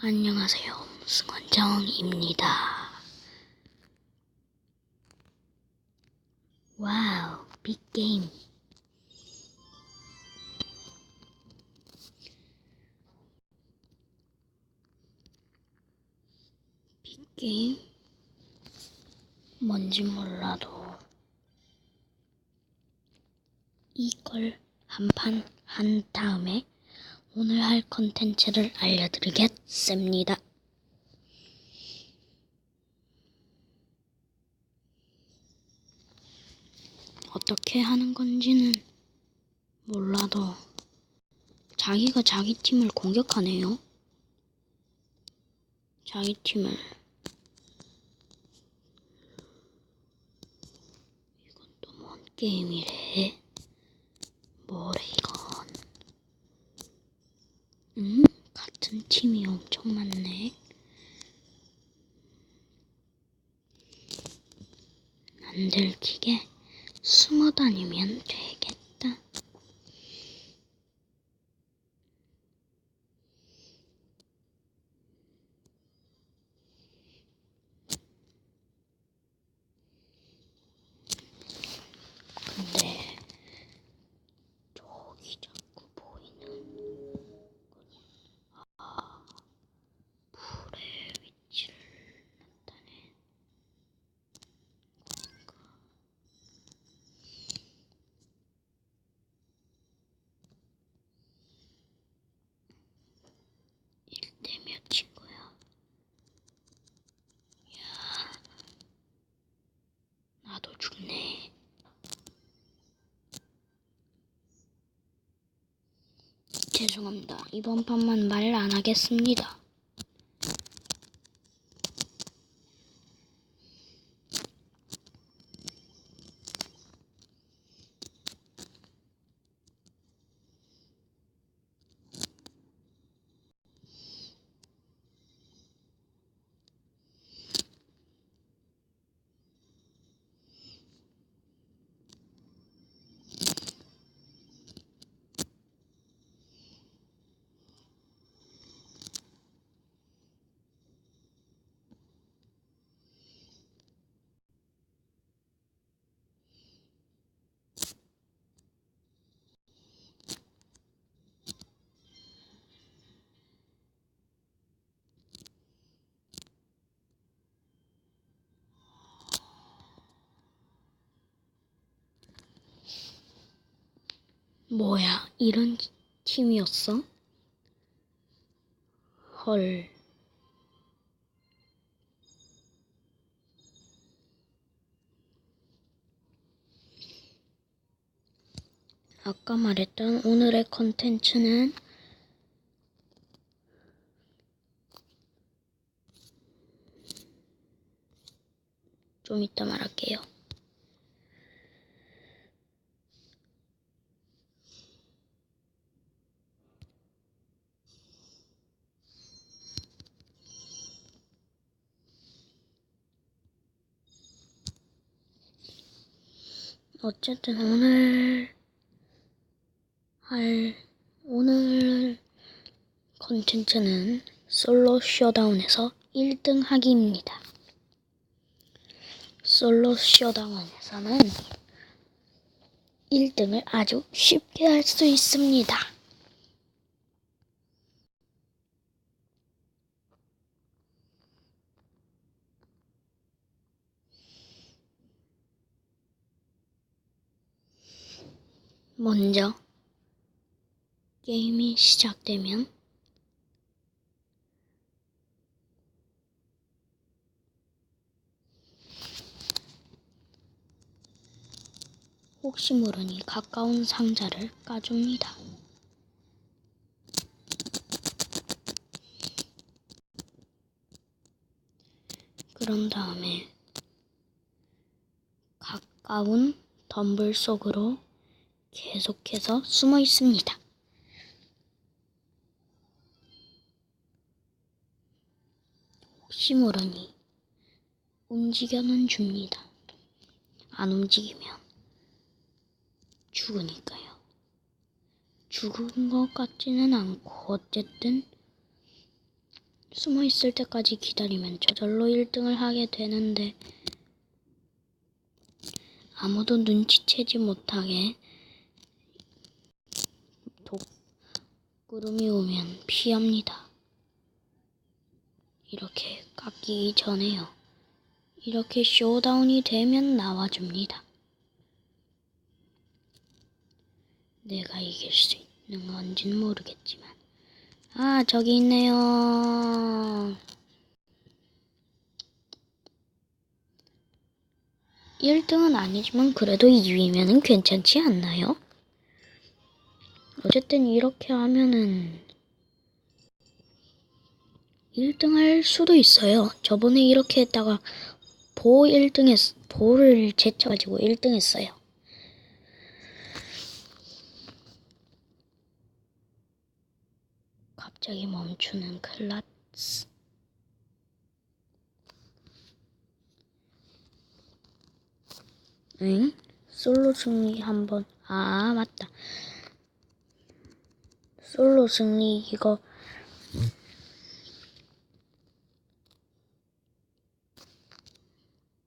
안녕하세요. 승원정입니다. 와우, 빅게임. 빅게임? 뭔지 몰라도 이걸 한 판 한 다음에 오늘 할 컨텐츠를 알려드리겠습니다. 어떻게 하는 건지는 몰라도 자기가 자기 팀을 공격하네요. 자기 팀을 이건 또 뭔 게임이래? 뭐래? 음, 같은 팀이 엄청 많네. 안 들키게 숨어 다니면 되겠다. 근데 저기 자꾸 보이는 아, 불의 위치를 나타내. 일대 몇인 거야? 야, 나도 죽네. 죄송합니다. 이번 판만 말 안 하겠습니다. 뭐야, 이런 팀이었어? 헐. 아까 말했던 오늘의 컨텐츠는 좀 이따 말할게요. 어쨌든 오늘 할 오늘 컨텐츠는 솔로 쇼다운에서 1등 하기입니다. 솔로 쇼다운에서는 1등을 아주 쉽게 할 수 있습니다. 먼저 게임이 시작되면 혹시 모르니 가까운 상자를 까줍니다. 그런 다음에 가까운 덤불 속으로 계속해서 숨어 있습니다. 혹시 모르니 움직여는 줍니다. 안 움직이면 죽으니까요. 죽은 것 같지는 않고 어쨌든 숨어 있을 때까지 기다리면 저절로 1등을 하게 되는데 아무도 눈치채지 못하게 구름이 오면 피합니다. 이렇게 깎이기 전에요. 이렇게 쇼다운이 되면 나와줍니다. 내가 이길 수 있는 건진 모르겠지만 아 저기 있네요. 1등은 아니지만 그래도 2위면 은 괜찮지 않나요? 어쨌든 이렇게 하면은 1등 할 수도 있어요. 저번에 이렇게 했다가 보 1등 했, 보를 제쳐가지고 1등 했어요. 갑자기 멈추는 클라스. 응? 솔로 승리 한번. 아, 맞다. 솔로 승리 이거.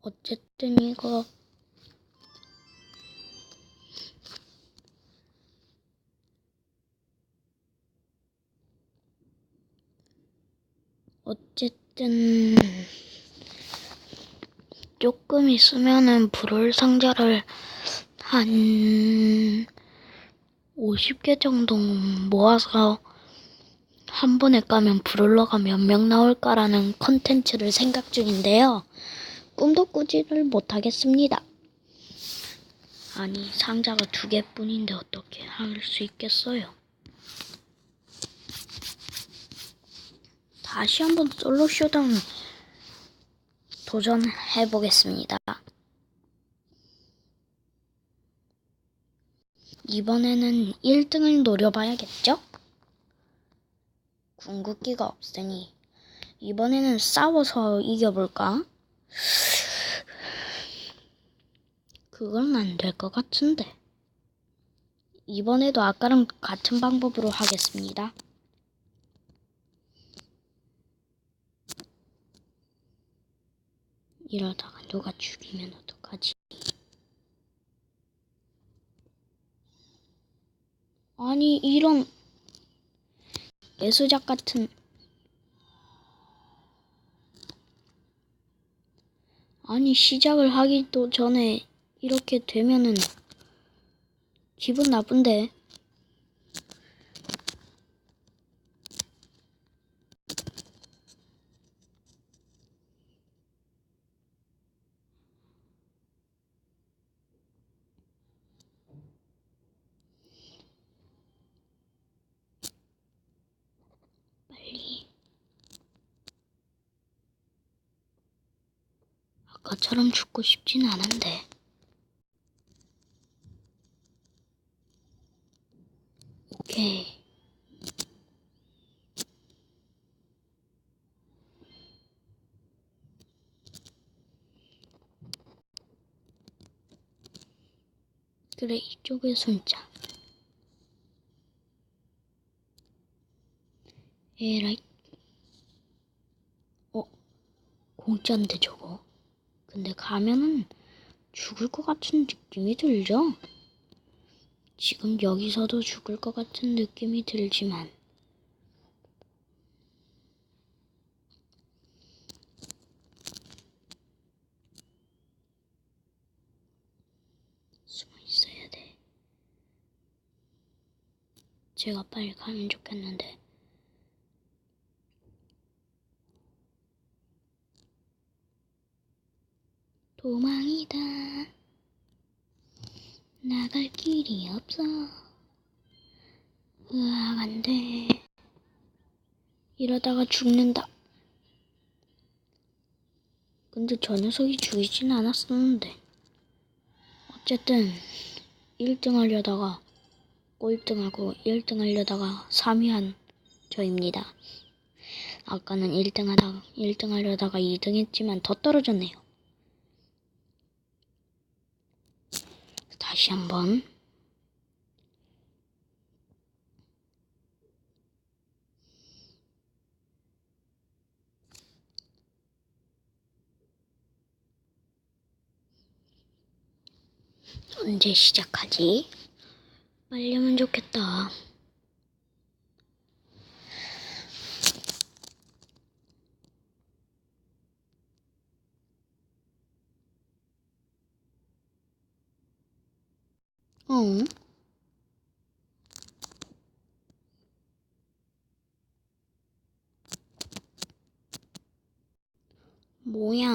어쨌든 이거. 어쨌든 조금 있으면은 불월 상자를 한 50개 정도 모아서 한 번에 까면 불올러가 몇 명 나올까라는 컨텐츠를 생각 중인데요. 꿈도 꾸지를 못하겠습니다. 아니 상자가 두 개뿐인데 어떻게 할 수 있겠어요? 다시 한번 솔로 쇼다운 도전해 보겠습니다. 이번에는 1등을 노려봐야겠죠? 궁극기가 없으니 이번에는 싸워서 이겨볼까? 그건 안 될 것 같은데. 이번에도 아까랑 같은 방법으로 하겠습니다. 이러다가 누가 죽이면 어떡하지? 아니, 이런 예수작 같은 아니, 시작을 하기도 전에 이렇게 되면은 기분 나쁜데. 아까처럼 죽고 싶진 않은데. 오케이. 그래, 이쪽에 손자. 에라이. 어, 공짜인데 저거. 근데 가면은 죽을 것 같은 느낌이 들죠? 지금 여기서도 죽을 것 같은 느낌이 들지만 숨어 있어야 돼. 제가 빨리 가면 좋겠는데. 도망이다. 나갈 길이 없어. 으악, 안 돼. 이러다가 죽는다. 근데 저 녀석이 죽이진 않았었는데. 어쨌든, 1등 하려다가 꼴등하고 1등 하려다가 3위 한 저입니다. 아까는 1등 하다가, 1등 하려다가 2등 했지만 더 떨어졌네요. 다시 한번 언제 시작하지? 빨리 하면 좋겠다. 어? 뭐야?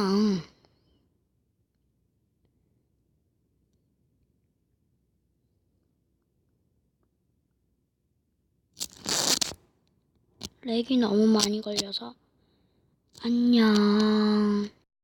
렉이 너무 많이 걸려서 안녕.